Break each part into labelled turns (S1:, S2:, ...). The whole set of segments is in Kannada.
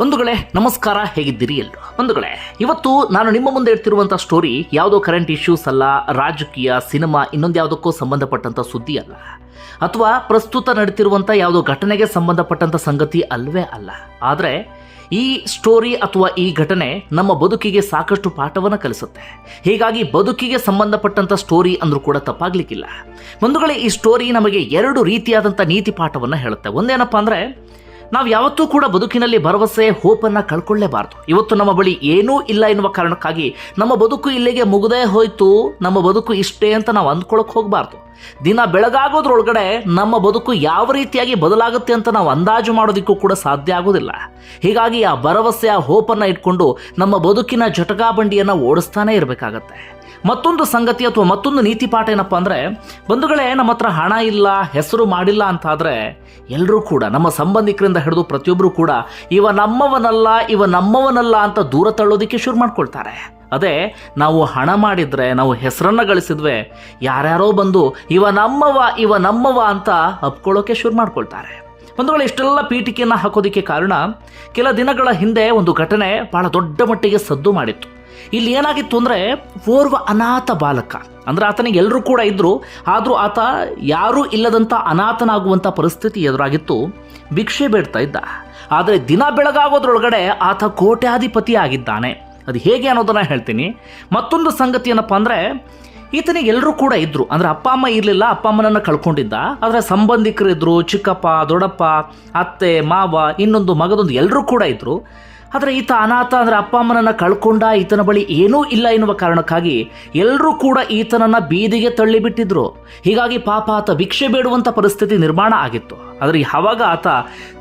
S1: ಬಂಧುಗಳೇ, ನಮಸ್ಕಾರ, ಹೇಗಿದ್ದೀರಿ ಎಲ್ಲರೂ? ಬಂಧುಗಳೇ, ಇವತ್ತು ನಾನು ನಿಮ್ಮ ಮುಂದೆ ಇಡ್ತಿರುವಂಥ ಸ್ಟೋರಿ ಯಾವುದೋ ಕರೆಂಟ್ ಇಶ್ಯೂಸ್ ಅಲ್ಲ, ರಾಜಕೀಯ ಸಿನಿಮಾ ಇನ್ನೊಂದು ಯಾವುದಕ್ಕೂ ಸಂಬಂಧಪಟ್ಟಂಥ ಸುದ್ದಿ ಅಲ್ಲ. ಅಥವಾ ಪ್ರಸ್ತುತ ನಡೀತಿರುವಂಥ ಯಾವುದೋ ಘಟನೆಗೆ ಸಂಬಂಧಪಟ್ಟಂಥ ಸಂಗತಿ ಅಲ್ವೇ ಅಲ್ಲ. ಆದರೆ ಈ ಸ್ಟೋರಿ ಅಥವಾ ಈ ಘಟನೆ ನಮ್ಮ ಬದುಕಿಗೆ ಸಾಕಷ್ಟು ಪಾಠವನ್ನು ಕಲಿಸುತ್ತೆ. ಹೀಗಾಗಿ ಬದುಕಿಗೆ ಸಂಬಂಧಪಟ್ಟಂಥ ಸ್ಟೋರಿ ಅಂದರೂ ಕೂಡ ತಪ್ಪಾಗ್ಲಿಕ್ಕಿಲ್ಲ. ಬಂಧುಗಳೇ, ಈ ಸ್ಟೋರಿ ನಮಗೆ ಎರಡು ರೀತಿಯಾದಂಥ ನೀತಿ ಪಾಠವನ್ನು ಹೇಳುತ್ತೆ. ಒಂದೇನಪ್ಪ ಅಂದರೆ ನಾವು ಯಾವತ್ತೂ ಕೂಡ ಬದುಕಿನಲ್ಲಿ ಭರವಸೆ, ಹೋಪನ್ನು ಕಳ್ಕೊಳ್ಳೇಬಾರದು. ಇವತ್ತು ನಮ್ಮ ಬಳಿ ಏನೂ ಇಲ್ಲ ಎನ್ನುವ ಕಾರಣಕ್ಕಾಗಿ ನಮ್ಮ ಬದುಕು ಇಲ್ಲಿಗೆ ಮುಗದೇ ಹೋಯ್ತು, ನಮ್ಮ ಬದುಕು ಇಷ್ಟೇ ಅಂತ ನಾವು ಅಂದ್ಕೊಳಕ್ ಹೋಗಬಾರ್ದು. ದಿನ ಬೆಳಗಾಗೋದ್ರೊಳಗಡೆ ನಮ್ಮ ಬದುಕು ಯಾವ ರೀತಿಯಾಗಿ ಬದಲಾಗುತ್ತೆ ಅಂತ ನಾವು ಅಂದಾಜು ಮಾಡೋದಕ್ಕೂ ಕೂಡ ಸಾಧ್ಯ ಆಗೋದಿಲ್ಲ. ಹೀಗಾಗಿ ಆ ಭರವಸೆ ಆ ಹೋಪನ್ನು ಇಟ್ಕೊಂಡು ನಮ್ಮ ಬದುಕಿನ ಜಟಕಾ ಬಂಡಿಯನ್ನು ಓಡಿಸ್ತಾನೆ ಇರಬೇಕಾಗತ್ತೆ. ಮತ್ತೊಂದು ಸಂಗತಿ ಅಥವಾ ಮತ್ತೊಂದು ನೀತಿ ಪಾಠ ಏನಪ್ಪ ಅಂದರೆ, ಬಂಧುಗಳೇ ನಮ್ಮ ಹತ್ರ ಹಣ ಇಲ್ಲ, ಹೆಸರು ಮಾಡಿಲ್ಲ ಅಂತಾದರೆ ಎಲ್ಲರೂ ಕೂಡ, ನಮ್ಮ ಸಂಬಂಧಿಕರಿಂದ ಹಿಡಿದು ಪ್ರತಿಯೊಬ್ಬರೂ ಕೂಡ, ಇವ ನಮ್ಮವನಲ್ಲ ಇವ ನಮ್ಮವನಲ್ಲ ಅಂತ ದೂರ ತಳ್ಳೋದಕ್ಕೆ ಶುರು ಮಾಡ್ಕೊಳ್ತಾರೆ. ಅದೇ, ನಾವು ಹಣ ಮಾಡಿದ್ರೆ, ನಾವು ಹೆಸರನ್ನ ಗಳಿಸಿದ್ವೆ. ಯಾರ್ಯಾರೋ ಬಂದು, ಇವ ನಮ್ಮವ ಇವ ನಮ್ಮವ ಅಂತ ಅಪ್ಕೊಳ್ಳೋಕೆ ಶುರು ಮಾಡ್ಕೊಳ್ತಾರೆ. ಬಂಧುಗಳು ಇಷ್ಟೆಲ್ಲ ಪೀಠಿಕೆಯನ್ನು ಹಾಕೋದಕ್ಕೆ ಕಾರಣ, ಕೆಲ ದಿನಗಳ ಹಿಂದೆ ಒಂದು ಘಟನೆ ಬಹಳ ದೊಡ್ಡ ಮಟ್ಟಿಗೆ ಸದ್ದು ಮಾಡಿತ್ತು. ಇಲ್ಲಿ ಏನಾಗಿತ್ತು ಅಂದರೆ, ಓರ್ವ ಅನಾಥ ಬಾಲಕ, ಅಂದ್ರೆ ಆತನಿಗೆ ಎಲ್ಲರೂ ಕೂಡ ಇದ್ದರು ಆದರೂ ಆತ ಯಾರೂ ಇಲ್ಲದಂಥ ಅನಾಥನಾಗುವಂಥ ಪರಿಸ್ಥಿತಿ ಎದುರಾಗಿತ್ತು. ಭಿಕ್ಷೆ ಬೇಡ್ತಾ ಇದ್ದ. ಆದರೆ ದಿನ ಬೆಳಗಾಗೋದ್ರೊಳಗಡೆ ಆತ ಕೋಟ್ಯಾಧಿಪತಿ ಆಗಿದ್ದಾನೆ ಅದು ಹೇಗೆ ಅನ್ನೋದನ್ನ ಹೇಳ್ತೀನಿ. ಮತ್ತೊಂದು ಸಂಗತಿ ಏನಪ್ಪ ಅಂದರೆ, ಈತನಿಗೆ ಎಲ್ಲರೂ ಕೂಡ ಇದ್ದರು ಅಂದ್ರೆ ಅಪ್ಪ ಅಮ್ಮ ಇರಲಿಲ್ಲ, ಅಪ್ಪ ಅಮ್ಮನನ್ನು ಕಳ್ಕೊಂಡಿದ್ದ. ಆದರೆ ಸಂಬಂಧಿಕರು ಇದ್ರು, ಚಿಕ್ಕಪ್ಪ, ದೊಡ್ಡಪ್ಪ, ಅತ್ತೆ, ಮಾವ, ಇನ್ನೊಂದು ಮಗದೊಂದು ಎಲ್ಲರೂ ಕೂಡ ಇದ್ದರು ಆದರೆ ಈತ ಅನಾಥ ಅಂದರೆ ಅಪ್ಪ ಅಮ್ಮನನ್ನು ಕಳ್ಕೊಂಡ ಈತನ ಬಳಿ ಏನೂ ಇಲ್ಲ ಎನ್ನುವ ಕಾರಣಕ್ಕಾಗಿ ಎಲ್ಲರೂ ಕೂಡ ಈತನನ್ನ ಬೀದಿಗೆ ತಳ್ಳಿಬಿಟ್ಟಿದ್ರು. ಹೀಗಾಗಿ ಪಾಪ ಆತ ಭಿಕ್ಷೆ ಬೇಡುವಂಥ ಪರಿಸ್ಥಿತಿ ನಿರ್ಮಾಣ ಆಗಿತ್ತು. ಆದರೆ ಯಾವಾಗ ಆತ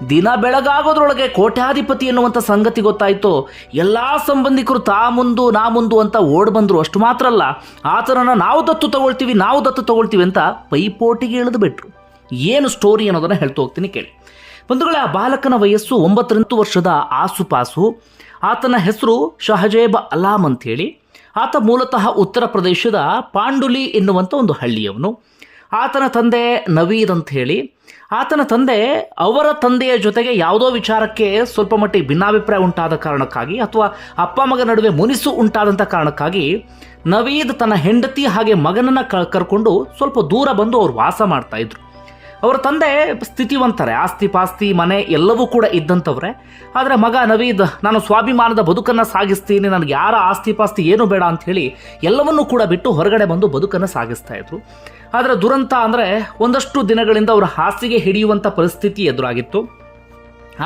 S1: ದಿನ ಬೆಳಗಾಗೋದ್ರೊಳಗೆ ಕೋಟ್ಯಾಧಿಪತಿ ಎನ್ನುವಂಥ ಸಂಗತಿ ಗೊತ್ತಾಯಿತು, ಎಲ್ಲ ಸಂಬಂಧಿಕರು ತಾ ಮುಂದು, ನಾ ಮುಂದು ಅಂತ ಓಡ್ ಬಂದರು. ಅಷ್ಟು ಮಾತ್ರ ಅಲ್ಲ, ಆತನನ್ನು ನಾವು ದತ್ತು ತಗೊಳ್ತೀವಿ, ನಾವು ದತ್ತು ತಗೊಳ್ತೀವಿ ಅಂತ ಪೈಪೋಟಿಗೆ ಇಳಿದು ಬಿಟ್ರು. ಏನು ಸ್ಟೋರಿ ಅನ್ನೋದನ್ನು ಹೇಳ್ತಾ ಹೋಗ್ತೀನಿ ಕೇಳಿ. ಬಂಧುಗಳೇ, ಆ ಬಾಲಕನ ವಯಸ್ಸು ಒಂಬತ್ತರಿಂದ ವರ್ಷದ ಆಸುಪಾಸು. ಆತನ ಹೆಸರು ಶಹಜೇಬ್ ಅಲಾಮ್ ಅಂತೇಳಿ ಆತ ಮೂಲತಃ ಉತ್ತರ ಪ್ರದೇಶದ ಪಾಂಡುಲಿ ಎನ್ನುವಂಥ ಒಂದು ಹಳ್ಳಿಯವನು. ಆತನ ತಂದೆ ನವೀದ್ ಅಂತ ಹೇಳಿ ಆತನ ತಂದೆ ಅವರ ತಂದೆಯ ಜೊತೆಗೆ ಯಾವುದೋ ವಿಚಾರಕ್ಕೆ ಸ್ವಲ್ಪ ಮಟ್ಟಿಗೆ ಭಿನ್ನಾಭಿಪ್ರಾಯ ಉಂಟಾದ ಕಾರಣಕ್ಕಾಗಿ ಅಥವಾ ಅಪ್ಪ ಮಗ ನಡುವೆ ಮುನಿಸು ಉಂಟಾದಂಥ ಕಾರಣಕ್ಕಾಗಿ ನವೀದ್ ತನ್ನ ಹೆಂಡತಿ ಹಾಗೆ ಮಗನನ್ನು ಕರ್ಕೊಂಡು ಸ್ವಲ್ಪ ದೂರ ಬಂದು ಅವ್ರು ವಾಸ ಮಾಡ್ತಾ ಇದ್ರು. ಅವರ ತಂದೆ ಸ್ಥಿತಿವಂತರೆ, ಆಸ್ತಿ ಪಾಸ್ತಿ, ಮನೆ ಎಲ್ಲವೂ ಕೂಡ ಇದ್ದಂಥವ್ರೆ ಆದರೆ ಮಗ ನವೀದ್, ನಾನು ಸ್ವಾಭಿಮಾನದ ಬದುಕನ್ನು ಸಾಗಿಸ್ತೀನಿ, ನನಗೆ ಯಾರ ಆಸ್ತಿ ಪಾಸ್ತಿ ಏನು ಬೇಡ ಅಂತ ಹೇಳಿ ಎಲ್ಲವನ್ನೂ ಕೂಡ ಬಿಟ್ಟು ಹೊರಗಡೆ ಬಂದು ಬದುಕನ್ನು ಸಾಗಿಸ್ತಾ ಇದ್ರು. ಆದರೆ ದುರಂತ ಅಂದರೆ ಒಂದಷ್ಟು ದಿನಗಳಿಂದ ಅವರ ಹಾಸಿಗೆ ಹಿಡಿಯುವಂಥ ಪರಿಸ್ಥಿತಿ ಎದುರಾಗಿತ್ತು.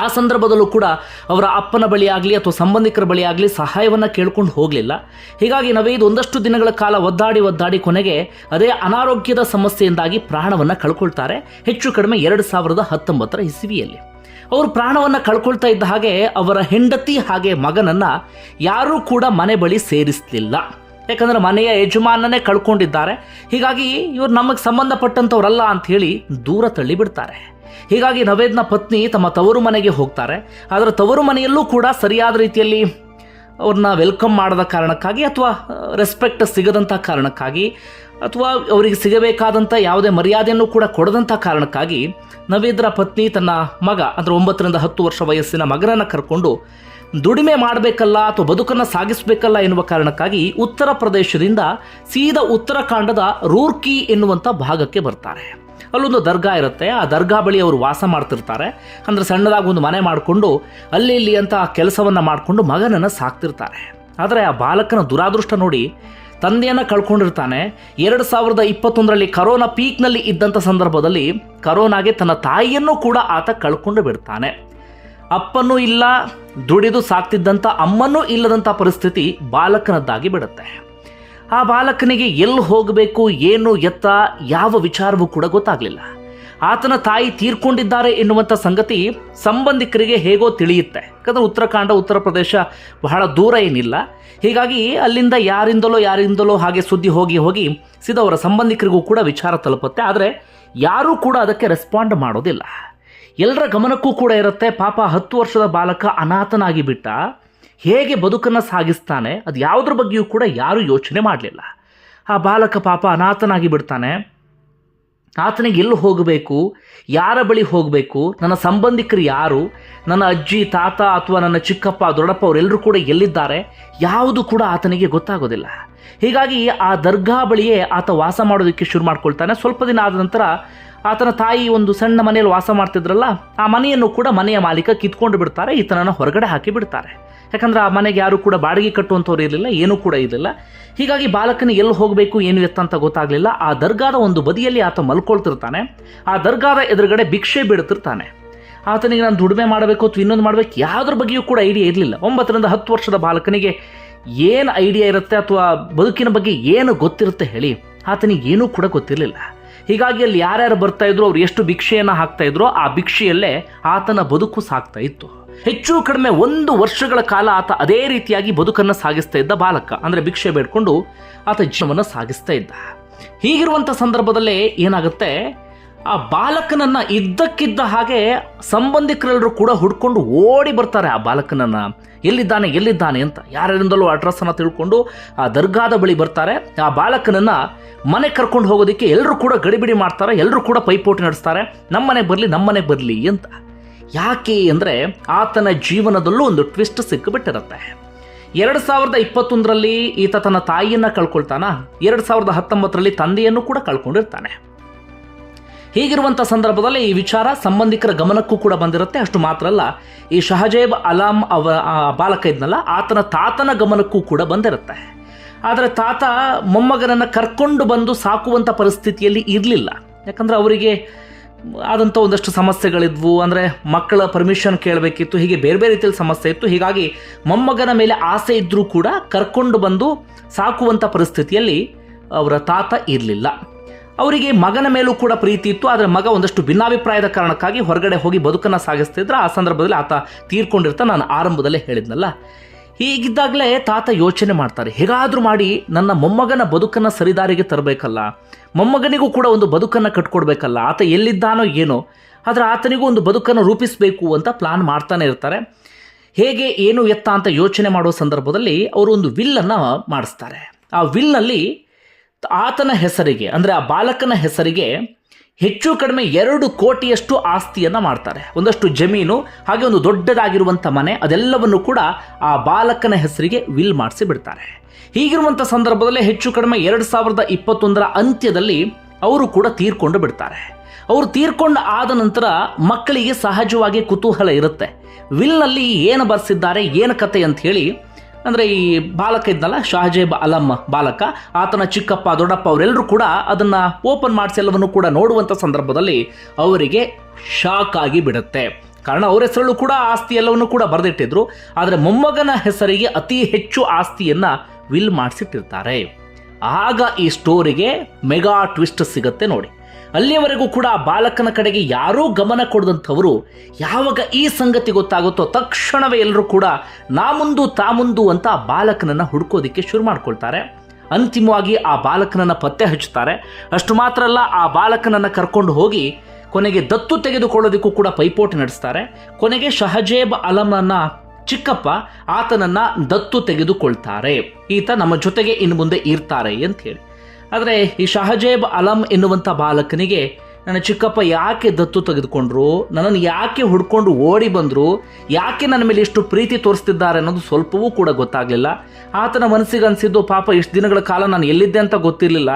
S1: ಆ ಸಂದರ್ಭದಲ್ಲೂ ಕೂಡ ಅವರ ಅಪ್ಪನ ಬಳಿ ಆಗಲಿ ಅಥವಾ ಸಂಬಂಧಿಕರ ಬಳಿ ಆಗಲಿ ಸಹಾಯವನ್ನು ಕೇಳ್ಕೊಂಡು ಹೋಗಲಿಲ್ಲ. ಹೀಗಾಗಿ ನವೀದ್ ಒಂದಷ್ಟು ದಿನಗಳ ಕಾಲ ಒದ್ದಾಡಿ ಒದ್ದಾಡಿ ಕೊನೆಗೆ ಅದೇ ಅನಾರೋಗ್ಯದ ಸಮಸ್ಯೆಯಿಂದಾಗಿ ಪ್ರಾಣವನ್ನು ಕಳ್ಕೊಳ್ತಾರೆ. ಹೆಚ್ಚು ಕಡಿಮೆ ಎರಡು ಸಾವಿರದ ಹತ್ತೊಂಬತ್ತರ ಇಸವಿಯಲ್ಲಿ. ಅವರು ಪ್ರಾಣವನ್ನು ಕಳ್ಕೊಳ್ತಾ ಇದ್ದ ಹಾಗೆ ಅವರ ಹೆಂಡತಿ ಹಾಗೆ ಮಗನನ್ನು ಯಾರೂ ಕೂಡ ಮನೆ ಬಳಿ ಸೇರಿಸಲಿಲ್ಲ. ಯಾಕಂದರೆ ಮನೆಯ ಯಜಮಾನನೇ ಕಳ್ಕೊಂಡಿದ್ದಾರೆ. ಹೀಗಾಗಿ ಇವರು ನಮಗೆ ಸಂಬಂಧಪಟ್ಟಂಥವ್ರಲ್ಲ ಅಂತ ಹೇಳಿ ದೂರ ತಳ್ಳಿ ಬಿಡ್ತಾರೆ ಹೀಗಾಗಿ ನವೇದ್ನ ಪತ್ನಿ ತಮ್ಮ ತವರು ಮನೆಗೆ ಹೋಗ್ತಾರೆ. ಆದರೆ ತವರು ಮನೆಯಲ್ಲೂ ಕೂಡ ಸರಿಯಾದ ರೀತಿಯಲ್ಲಿ ಅವ್ರನ್ನ ವೆಲ್ಕಮ್ ಮಾಡದ ಕಾರಣಕ್ಕಾಗಿ ಅಥವಾ ರೆಸ್ಪೆಕ್ಟ್ ಸಿಗದಂಥ ಕಾರಣಕ್ಕಾಗಿ ಅಥವಾ ಅವರಿಗೆ ಸಿಗಬೇಕಾದಂಥ ಯಾವುದೇ ಮರ್ಯಾದೆಯನ್ನು ಕೂಡ ಕೊಡದಂಥ ಕಾರಣಕ್ಕಾಗಿ ನವೇದ್ರ ಪತ್ನಿ ತನ್ನ ಮಗ, ಅಂದರೆ ಒಂಬತ್ತರಿಂದ ಹತ್ತು ವರ್ಷ ವಯಸ್ಸಿನ ಮಗನನ್ನು ಕರ್ಕೊಂಡು ದುಡಿಮೆ ಮಾಡಬೇಕಲ್ಲ ಅಥವಾ ಬದುಕನ್ನು ಸಾಗಿಸಬೇಕಲ್ಲ ಎನ್ನುವ ಕಾರಣಕ್ಕಾಗಿ ಉತ್ತರ ಪ್ರದೇಶದಿಂದ ಸೀದಾ ಉತ್ತರಾಖಂಡದ ರೂರ್ಕಿ ಎನ್ನುವಂಥ ಭಾಗಕ್ಕೆ ಬರ್ತಾರೆ. ಅಲ್ಲೊಂದು ದರ್ಗಾ ಇರುತ್ತೆ, ಆ ದರ್ಗಾ ಬಳಿ ಅವರು ವಾಸ ಮಾಡ್ತಿರ್ತಾರೆ. ಅಂದರೆ ಸಣ್ಣದಾಗಿ ಒಂದು ಮನೆ ಮಾಡಿಕೊಂಡು ಅಲ್ಲಿ ಇಲ್ಲಿ ಅಂತ ಕೆಲಸವನ್ನು ಮಾಡಿಕೊಂಡು ಮಗನನ್ನು ಸಾಕ್ತಿರ್ತಾರೆ. ಆದರೆ ಆ ಬಾಲಕನ ದುರಾದೃಷ್ಟ ನೋಡಿ ತಂದೆಯನ್ನು ಕಳ್ಕೊಂಡಿರ್ತಾನೆ. ಎರಡು ಸಾವಿರದ ಇಪ್ಪತ್ತೊಂದರಲ್ಲಿ ಕರೋನಾ ಪೀಕ್ನಲ್ಲಿ ಇದ್ದಂಥ ಸಂದರ್ಭದಲ್ಲಿ ಕರೋನಾಗೆ ತನ್ನ ತಾಯಿಯನ್ನು ಕೂಡ ಆತ ಕಳ್ಕೊಂಡು ಬಿಡ್ತಾನೆ. ಅಪ್ಪನೂ ಇಲ್ಲ, ದುಡಿದು ಸಾಕ್ತಿದ್ದಂಥ ಅಮ್ಮನೂ ಇಲ್ಲದಂಥ ಪರಿಸ್ಥಿತಿ ಬಾಲಕನದ್ದಾಗಿ ಬಿಡುತ್ತೆ. ಆ ಬಾಲಕನಿಗೆ ಎಲ್ಲಿ ಹೋಗಬೇಕು, ಏನು ಎತ್ತ, ಯಾವ ವಿಚಾರವೂ ಕೂಡ ಗೊತ್ತಾಗಲಿಲ್ಲ. ಆತನ ತಾಯಿ ತೀರ್ಕೊಂಡಿದ್ದಾರೆ ಎನ್ನುವಂಥ ಸಂಗತಿ ಸಂಬಂಧಿಕರಿಗೆ ಹೇಗೋ ತಿಳಿಯುತ್ತೆ. ಯಾಕಂದರೆ ಉತ್ತರಾಖಂಡ ಉತ್ತರ ಪ್ರದೇಶ ಬಹಳ ದೂರ ಏನಿಲ್ಲ. ಹೀಗಾಗಿ ಅಲ್ಲಿಂದ ಯಾರಿಂದಲೋ ಯಾರಿಂದಲೋ ಹಾಗೆ ಸುದ್ದಿ ಹೋಗಿ ಹೋಗಿ ಸೀದಾ ಅವರ ಸಂಬಂಧಿಕರಿಗೂ ಕೂಡ ವಿಚಾರ ತಲುಪುತ್ತೆ. ಆದರೆ ಯಾರೂ ಕೂಡ ಅದಕ್ಕೆ ರೆಸ್ಪಾಂಡ್ ಮಾಡೋದಿಲ್ಲ. ಎಲ್ಲರ ಗಮನಕ್ಕೂ ಕೂಡ ಇರುತ್ತೆ. ಪಾಪ ಹತ್ತು ವರ್ಷದ ಬಾಲಕ ಅನಾಥನಾಗಿ ಬಿಟ್ಟ. ಹೇಗೆ ಬದುಕನ್ನು ಸಾಗಿಸ್ತಾನೆ? ಅದು ಯಾವುದ್ರ ಬಗ್ಗೆಯೂ ಕೂಡ ಯಾರೂ ಯೋಚನೆ ಮಾಡಲಿಲ್ಲ. ಆ ಬಾಲಕ ಪಾಪ ಅನಾಥನಾಗಿ ಬಿಡ್ತಾನೆ. ಆತನಿಗೆ ಎಲ್ಲಿ ಹೋಗಬೇಕು? ಯಾರ ಬಳಿ ಹೋಗಬೇಕು? ನನ್ನ ಸಂಬಂಧಿಕರು ಯಾರು? ನನ್ನ ಅಜ್ಜಿ, ತಾತ ಅಥವಾ ನನ್ನ ಚಿಕ್ಕಪ್ಪ, ದೊಡ್ಡಪ್ಪ ಅವರೆಲ್ಲರೂ ಕೂಡ ಎಲ್ಲಿದ್ದಾರೆ? ಯಾವುದು ಕೂಡ ಆತನಿಗೆ ಗೊತ್ತಾಗೋದಿಲ್ಲ. ಹೀಗಾಗಿ ಆ ದರ್ಗಾ ಬಳಿಯೇ ಆತ ವಾಸ ಮಾಡೋದಕ್ಕೆ ಶುರು ಮಾಡ್ಕೊಳ್ತಾನೆ. ಸ್ವಲ್ಪ ದಿನ ಆದ ನಂತರ ಆತನ ತಾಯಿ ಒಂದು ಸಣ್ಣ ಮನೆಯಲ್ಲಿ ವಾಸ ಮಾಡ್ತಿದ್ರಲ್ಲ, ಆ ಮನೆಯನ್ನು ಕೂಡ ಮನೆಯ ಮಾಲೀಕ ಕಿತ್ಕೊಂಡು ಬಿಡ್ತಾರೆ, ಈತನನ್ನು ಹೊರಗಡೆ ಹಾಕಿ ಬಿಡ್ತಾರೆ. ಯಾಕಂದ್ರೆ ಆ ಮನೆಗೆ ಯಾರು ಕೂಡ ಬಾಡಿಗೆ ಕಟ್ಟುವಂಥವ್ರು ಇರಲಿಲ್ಲ, ಏನೂ ಕೂಡ ಇರಲಿಲ್ಲ. ಹೀಗಾಗಿ ಬಾಲಕನಿಗೆ ಎಲ್ಲಿ ಹೋಗಬೇಕು, ಏನು ಎತ್ತ ಅಂತ ಗೊತ್ತಾಗಲಿಲ್ಲ. ಆ ದರ್ಗಾದ ಒಂದು ಬದಿಯಲ್ಲಿ ಆತ ಮಲ್ಕೊಳ್ತಿರ್ತಾನೆ. ಆ ದರ್ಗಾದ ಎದುರುಗಡೆ ಭಿಕ್ಷೆ ಬಿಡುತ್ತಿರ್ತಾನೆ ಆತನಿಗೆ ನಾನು ದುಡಿಮೆ ಮಾಡಬೇಕು, ಅಥವಾ ಇನ್ನೊಂದು ಮಾಡಬೇಕು, ಯಾವುದ್ರ ಬಗ್ಗೆಯೂ ಕೂಡ ಐಡಿಯಾ ಇರಲಿಲ್ಲ. ಒಂಬತ್ತರಿಂದ ಹತ್ತು ವರ್ಷದ ಬಾಲಕನಿಗೆ ಏನು ಐಡಿಯಾ ಇರುತ್ತೆ ಅಥವಾ ಬದುಕಿನ ಬಗ್ಗೆ ಏನು ಗೊತ್ತಿರುತ್ತೆ ಹೇಳಿ, ಆತನಿಗೆ ಏನೂ ಕೂಡ ಗೊತ್ತಿರಲಿಲ್ಲ. ಹೀಗಾಗಿ ಅಲ್ಲಿ ಯಾರ್ಯಾರು ಬರ್ತಾ ಇದ್ರು, ಅವ್ರು ಎಷ್ಟು ಭಿಕ್ಷೆಯನ್ನು ಹಾಕ್ತಾ ಇದ್ರೋ ಆ ಭಿಕ್ಷೆಯಲ್ಲೇ ಆತನ ಬದುಕು ಸಾಕ್ತಾ ಇತ್ತು. ಹೆಚ್ಚು ಕಡಿಮೆ ಒಂದು ವರ್ಷಗಳ ಕಾಲ ಆತ ಅದೇ ರೀತಿಯಾಗಿ ಬದುಕನ್ನು ಸಾಗಿಸ್ತಾ ಇದ್ದ ಬಾಲಕ, ಅಂದರೆ ಭಿಕ್ಷೆ ಬೇಡ್ಕೊಂಡು ಆತ ಜೀವನವನ್ನು ಸಾಗಿಸ್ತಾ ಇದ್ದ. ಹೀಗಿರುವಂಥ ಸಂದರ್ಭದಲ್ಲೇ ಏನಾಗುತ್ತೆ ಆ ಬಾಲಕನನ್ನ ಇದ್ದಕ್ಕಿದ್ದ ಹಾಗೆ ಸಂಬಂಧಿಕರೆಲ್ಲರೂ ಕೂಡ ಹುಡ್ಕೊಂಡು ಓಡಿ ಬರ್ತಾರೆ ಆ ಬಾಲಕನನ್ನ. ಎಲ್ಲಿದ್ದಾನೆ ಎಲ್ಲಿದ್ದಾನೆ ಅಂತ ಯಾರಿಂದಲೂ ಅಡ್ರೆಸ್ ಅನ್ನ ತಿಳ್ಕೊಂಡು ಆ ದರ್ಗಾದ ಬಳಿ ಬರ್ತಾರೆ. ಆ ಬಾಲಕನನ್ನ ಮನೆ ಕರ್ಕೊಂಡು ಹೋಗೋದಕ್ಕೆ ಎಲ್ಲರೂ ಕೂಡ ಗಡಿಬಿಡಿ ಮಾಡ್ತಾರೆ ಎಲ್ಲರೂ ಕೂಡ ಪೈಪೋಟಿ ನಡೆಸ್ತಾರೆ. ನಮ್ಮನೆ ಬರಲಿ ನಮ್ಮನೆ ಬರಲಿ ಅಂತ. ಯಾಕೆ ಅಂದರೆ ಆತನ ಜೀವನದಲ್ಲೂ ಒಂದು ಟ್ವಿಸ್ಟ್ ಸಿಕ್ಕಿಬಿಟ್ಟಿರುತ್ತೆ. ಎರಡು ಸಾವಿರದ ಇಪ್ಪತ್ತೊಂದರಲ್ಲಿ ಈತ ತನ್ನ ತಾಯಿಯನ್ನು ಕಳ್ಕೊಳ್ತಾನ? ಎರಡು ಸಾವಿರದ ಹತ್ತೊಂಬತ್ತರಲ್ಲಿ ತಂದೆಯನ್ನು ಕೂಡ ಕಳ್ಕೊಂಡಿರ್ತಾನೆ. ಹೀಗಿರುವಂಥ ಸಂದರ್ಭದಲ್ಲಿ ಈ ವಿಚಾರ ಸಂಬಂಧಿಕರ ಗಮನಕ್ಕೂ ಕೂಡ ಬಂದಿರುತ್ತೆ. ಅಷ್ಟು ಮಾತ್ರ ಅಲ್ಲ, ಈ ಶಹಜೇಬ್ ಅಲಾಂ ಅವ ಬಾಲಕ ಇದ್ನಲ್ಲ, ಆತನ ತಾತನ ಗಮನಕ್ಕೂ ಕೂಡ ಬಂದಿರುತ್ತೆ. ಆದರೆ ತಾತ ಮೊಮ್ಮಗನನ್ನು ಕರ್ಕೊಂಡು ಬಂದು ಸಾಕುವಂಥ ಪರಿಸ್ಥಿತಿಯಲ್ಲಿ ಇರಲಿಲ್ಲ. ಯಾಕಂದ್ರೆ ಅವರಿಗೆ ಆದಂಥ ಒಂದಷ್ಟು ಸಮಸ್ಯೆಗಳಿದ್ವು. ಅಂದರೆ ಮಕ್ಕಳ ಪರ್ಮಿಷನ್ ಕೇಳಬೇಕಿತ್ತು, ಹೀಗೆ ಬೇರೆ ಬೇರೆ ರೀತಿಯಲ್ಲಿ ಸಮಸ್ಯೆ ಇತ್ತು. ಹೀಗಾಗಿ ಮೊಮ್ಮಗನ ಮೇಲೆ ಆಸೆ ಇದ್ದರೂ ಕೂಡ ಕರ್ಕೊಂಡು ಬಂದು ಸಾಕುವಂಥ ಪರಿಸ್ಥಿತಿಯಲ್ಲಿ ಅವರ ತಾತ ಇರಲಿಲ್ಲ. ಅವರಿಗೆ ಮಗನ ಮೇಲೂ ಕೂಡ ಪ್ರೀತಿ ಇತ್ತು, ಆದರೆ ಮಗ ಒಂದಷ್ಟು ಭಿನ್ನಾಭಿಪ್ರಾಯದ ಕಾರಣಕ್ಕಾಗಿ ಹೊರಗಡೆ ಹೋಗಿ ಬದುಕನ್ನು ಸಾಗಿಸ್ತಿದ್ರೆ. ಆ ಸಂದರ್ಭದಲ್ಲಿ ಆತ ತೀರ್ಕೊಂಡಿರ್ತಾ ನಾನು ಆರಂಭದಲ್ಲೇ ಹೇಳಿದ್ನಲ್ಲ. ಹೀಗಿದ್ದಾಗಲೇ ತಾತ ಯೋಚನೆ ಮಾಡ್ತಾರೆ, ಹೇಗಾದರೂ ಮಾಡಿ ನನ್ನ ಮೊಮ್ಮಗನ ಬದುಕನ್ನು ಸರಿದಾರಿಗೆ ತರಬೇಕಲ್ಲ. ಮೊಮ್ಮಗನಿಗೂ ಕೂಡ ಒಂದು ಬದುಕನ್ನು ಕಟ್ಕೊಡ್ಬೇಕಲ್ಲ, ಆತ ಎಲ್ಲಿದ್ದಾನೋ ಏನೋ, ಆದರೆ ಆತನಿಗೂ ಒಂದು ಬದುಕನ್ನು ರೂಪಿಸಬೇಕು ಅಂತ ಪ್ಲಾನ್ ಮಾಡ್ತಾನೆ ಇರ್ತಾರೆ. ಹೇಗೆ, ಏನು ಎತ್ತ ಅಂತ ಯೋಚನೆ ಮಾಡುವ ಸಂದರ್ಭದಲ್ಲಿ ಅವರು ಒಂದು ವಿಲ್ಲನ್ನು ಮಾಡಿಸ್ತಾರೆ. ಆ ವಿಲ್ನಲ್ಲಿ ಆತನ ಹೆಸರಿಗೆ, ಅಂದರೆ ಆ ಬಾಲಕನ ಹೆಸರಿಗೆ ಹೆಚ್ಚು ಕಡಿಮೆ ಎರಡು ಕೋಟಿಯಷ್ಟು ಆಸ್ತಿಯನ್ನು ಮಾಡ್ತಾರೆ. ಒಂದಷ್ಟು ಜಮೀನು, ಹಾಗೆ ಒಂದು ದೊಡ್ಡದಾಗಿರುವಂಥ ಮನೆ, ಅದೆಲ್ಲವನ್ನು ಕೂಡ ಆ ಬಾಲಕನ ಹೆಸರಿಗೆ ವಿಲ್ ಮಾಡಿಸಿ ಬಿಡ್ತಾರೆ. ಹೀಗಿರುವಂಥ ಸಂದರ್ಭದಲ್ಲಿ ಹೆಚ್ಚು ಕಡಿಮೆ ಎರಡು ಸಾವಿರದ ಇಪ್ಪತ್ತೊಂದರ ಅಂತ್ಯದಲ್ಲಿ ಅವರು ಕೂಡ ತೀರ್ಕೊಂಡು ಬಿಡ್ತಾರೆ. ಅವರು ತೀರ್ಕೊಂಡು ಆದ ನಂತರ ಮಕ್ಕಳಿಗೆ ಸಹಜವಾಗಿ ಕುತೂಹಲ ಇರುತ್ತೆ. ವಿಲ್ನಲ್ಲಿ ಏನು ಬರೆಸಿದ್ದಾರೆ, ಏನು ಕತೆ ಅಂತ ಹೇಳಿ ಅಂದರೆ ಈ ಬಾಲಕ ಇದ್ನಲ್ಲ, ಶಾಹಜೇಬ್ ಅಲಂ ಬಾಲಕ, ಆತನ ಚಿಕ್ಕಪ್ಪ, ದೊಡ್ಡಪ್ಪ ಅವರೆಲ್ಲರೂ ಕೂಡ ಅದನ್ನು ಓಪನ್ ಮಾಡಿಸಿ ಎಲ್ಲವನ್ನು ಕೂಡ ನೋಡುವಂಥ ಸಂದರ್ಭದಲ್ಲಿ ಅವರಿಗೆ ಶಾಕ್ ಆಗಿ ಬಿಡುತ್ತೆ. ಕಾರಣ ಅವರ ಹೆಸರಲ್ಲೂ ಕೂಡ ಆಸ್ತಿ ಎಲ್ಲವನ್ನು ಕೂಡ ಬರೆದಿಟ್ಟಿದ್ರು. ಆದರೆ ಮೊಮ್ಮಗನ ಹೆಸರಿಗೆ ಅತಿ ಹೆಚ್ಚು ಆಸ್ತಿಯನ್ನು ವಿಲ್ ಮಾಡಿಸಿಟ್ಟಿರ್ತಾರೆ. ಆಗ ಈ ಸ್ಟೋರಿಗೆ ಮೆಗಾ ಟ್ವಿಸ್ಟ್ ಸಿಗುತ್ತೆ ನೋಡಿ. ಅಲ್ಲಿಯವರೆಗೂ ಕೂಡ ಆ ಬಾಲಕನ ಕಡೆಗೆ ಯಾರೂ ಗಮನ ಕೊಡದಂಥವರು ಯಾವಾಗ ಈ ಸಂಗತಿ ಗೊತ್ತಾಗುತ್ತೋ ತಕ್ಷಣವೇ ಎಲ್ಲರೂ ಕೂಡ ನಾ ಮುಂದು, ತಾ ಮುಂದು ಅಂತ ಆ ಬಾಲಕನನ್ನು ಹುಡ್ಕೋದಿಕ್ಕೆ ಶುರು ಮಾಡ್ಕೊಳ್ತಾರೆ. ಅಂತಿಮವಾಗಿ ಆ ಬಾಲಕನನ್ನು ಪತ್ತೆ ಹಚ್ಚುತ್ತಾರೆ. ಅಷ್ಟು ಮಾತ್ರ ಅಲ್ಲ, ಆ ಬಾಲಕನನ್ನು ಕರ್ಕೊಂಡು ಹೋಗಿ ಕೊನೆಗೆ ದತ್ತು ತೆಗೆದುಕೊಳ್ಳೋದಕ್ಕೂ ಕೂಡ ಪೈಪೋಟಿ ನಡೆಸ್ತಾರೆ. ಕೊನೆಗೆ ಶಹಜೇಬ್ ಅಲಮನ್ನ ಚಿಕ್ಕಪ್ಪ ಆತನನ್ನ ದತ್ತು ತೆಗೆದುಕೊಳ್ತಾರೆ. ಈತ ನಮ್ಮ ಜೊತೆಗೆ ಇನ್ನು ಮುಂದೆ ಇರ್ತಾರೆ ಅಂತ ಹೇಳಿ. ಆದರೆ ಈ ಶಹಜೇಬ್ ಅಲಂ ಎನ್ನುವಂಥ ಬಾಲಕನಿಗೆ, ನನ್ನ ಚಿಕ್ಕಪ್ಪ ಯಾಕೆ ದತ್ತು ತೆಗೆದುಕೊಂಡ್ರು? ನನ್ನನ್ನು ಯಾಕೆ ಹುಡ್ಕೊಂಡು ಓಡಿ ಬಂದರು? ಯಾಕೆ ನನ್ನ ಮೇಲೆ ಇಷ್ಟು ಪ್ರೀತಿ ತೋರಿಸ್ತಿದ್ದಾರೆ ಅನ್ನೋದು ಸ್ವಲ್ಪವೂ ಕೂಡ ಗೊತ್ತಾಗಲಿಲ್ಲ. ಆತನ ಮನಸ್ಸಿಗೆ ಅನಿಸಿದ್ದು, ಪಾಪ ಇಷ್ಟು ದಿನಗಳ ಕಾಲ ನಾನು ಎಲ್ಲಿದ್ದೆ ಅಂತ ಗೊತ್ತಿರಲಿಲ್ಲ.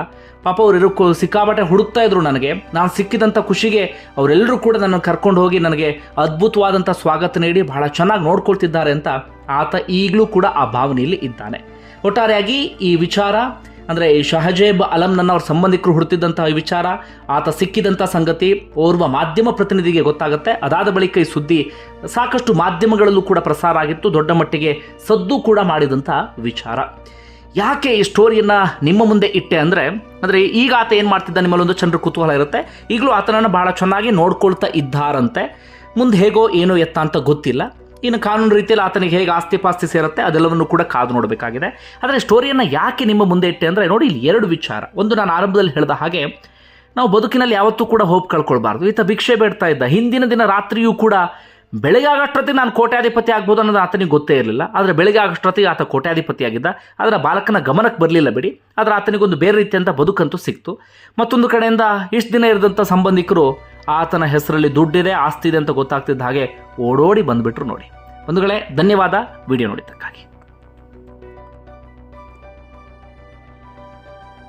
S1: ಪಾಪ ಅವರೆಲ್ಲರೂ ಸಿಕ್ಕಾಬಟ್ಟೆ ಹುಡುಕ್ತಾ ಇದ್ರು ನನಗೆ. ನಾನು ಸಿಕ್ಕಿದಂಥ ಖುಷಿಗೆ ಅವರೆಲ್ಲರೂ ಕೂಡ ನನ್ನ ಕರ್ಕೊಂಡು ಹೋಗಿ ನನಗೆ ಅದ್ಭುತವಾದಂಥ ಸ್ವಾಗತ ನೀಡಿ ಬಹಳ ಚೆನ್ನಾಗಿ ನೋಡ್ಕೊಳ್ತಿದ್ದಾರೆ ಅಂತ ಆತ ಈಗಲೂ ಕೂಡ ಆ ಭಾವನೆಯಲ್ಲಿ ಇದ್ದಾನೆ. ಒಟ್ಟಾರೆಯಾಗಿ ಈ ವಿಚಾರ ಅಂದರೆ ಈ ಶಹಜೇಬ್ ಅಲಂನನ್ನ ಅವ್ರ ಸಂಬಂಧಿಕರು ಹುಡುತಿದ್ದಂತಹ ವಿಚಾರ, ಆತ ಸಿಕ್ಕಿದಂಥ ಸಂಗತಿ ಓರ್ವ ಮಾಧ್ಯಮ ಪ್ರತಿನಿಧಿಗೆ ಗೊತ್ತಾಗುತ್ತೆ. ಅದಾದ ಬಳಿಕ ಈ ಸುದ್ದಿ ಸಾಕಷ್ಟು ಮಾಧ್ಯಮಗಳಲ್ಲೂ ಕೂಡ ಪ್ರಸಾರ ಆಗಿತ್ತು, ದೊಡ್ಡ ಮಟ್ಟಿಗೆ ಸದ್ದು ಕೂಡ ಮಾಡಿದಂಥ ವಿಚಾರ. ಯಾಕೆ ಈ ಸ್ಟೋರಿಯನ್ನು ನಿಮ್ಮ ಮುಂದೆ ಇಟ್ಟೆ ಅಂದರೆ ಅಂದರೆ ಈಗ ಆತ ಏನು ಮಾಡ್ತಿದ್ದ, ನಿಮ್ಮಲ್ಲೊಂದು ಚಂದ್ರ ಕುತೂಹಲ ಇರುತ್ತೆ. ಈಗಲೂ ಆತನನ್ನು ಭಾಳ ಚೆನ್ನಾಗಿ ನೋಡ್ಕೊಳ್ತಾ ಇದ್ದಾರಂತೆ. ಮುಂದೆ ಹೇಗೋ ಏನೋ ಎತ್ತ ಅಂತ ಗೊತ್ತಿಲ್ಲ. ಇನ್ನು ಕಾನೂನು ರೀತಿಯಲ್ಲಿ ಆತನಿಗೆ ಹೇಗೆ ಆಸ್ತಿ ಪಾಸ್ತಿ ಸೇರುತ್ತೆ ಅದೆಲ್ಲವನ್ನು ಕೂಡ ಕಾದು ನೋಡಬೇಕಾಗಿದೆ. ಆದರೆ ಸ್ಟೋರಿಯನ್ನು ಯಾಕೆ ನಿಮ್ಮ ಮುಂದೆ ಇಟ್ಟೆ ಅಂದರೆ ನೋಡಿ ಇಲ್ಲಿ ಎರಡು ವಿಚಾರ. ಒಂದು ನಾನು ಆರಂಭದಲ್ಲಿ ಹೇಳಿದ ಹಾಗೆ, ನಾವು ಬದುಕಿನಲ್ಲಿ ಯಾವತ್ತೂ ಕೂಡ ಹೋಪ್ ಕಳ್ಕೊಳ್ಬಾರ್ದು. ಈತ ಭಿಕ್ಷೆ ಬೇಡ್ತಾ ಇದ್ದ. ಹಿಂದಿನ ದಿನ ರಾತ್ರಿಯೂ ಕೂಡ ಬೆಳಗ್ಗೆ ಆಗಷ್ಟೊತ್ತಿಗೆ ನಾನು ಕೋಟ್ಯಾಧಿಪತಿ ಆಗ್ಬೋದು ಅನ್ನೋದು ಆತನಿಗೆ ಗೊತ್ತೇ ಇರಲಿಲ್ಲ. ಆದರೆ ಬೆಳಗ್ಗೆ ಆಗಷ್ಟೊತ್ತಿಗೆ ಆತ ಕೋಟ್ಯಾಧಿಪತಿ ಆಗಿದ್ದ ಅದರ ಬಾಲಕನ ಗಮನಕ್ಕೆ ಬರಲಿಲ್ಲ ಬಿಡಿ. ಆದರೆ ಆತನಿಗೊಂದು ಬೇರೆ ರೀತಿಯಂಥ ಬದುಕಂತೂ ಸಿಕ್ತು. ಮತ್ತೊಂದು ಕಡೆಯಿಂದ ಇಷ್ಟು ದಿನ ಇರದಂಥ ಸಂಬಂಧಿಕರು ಆತನ ಹೆಸರಲ್ಲಿ ದುಡ್ಡಿದೆ ಆಸ್ತಿ ಇದೆ ಅಂತ ಗೊತ್ತಾಗ್ತಿದ್ದ ಹಾಗೆ ಓಡೋಡಿ ಬಂದುಬಿಟ್ರು ನೋಡಿ. ಬಂಧುಗಳೇ, ಧನ್ಯವಾದ. ವಿಡಿಯೋ ನೋಡಿದ್ದಕ್ಕಾಗಿ.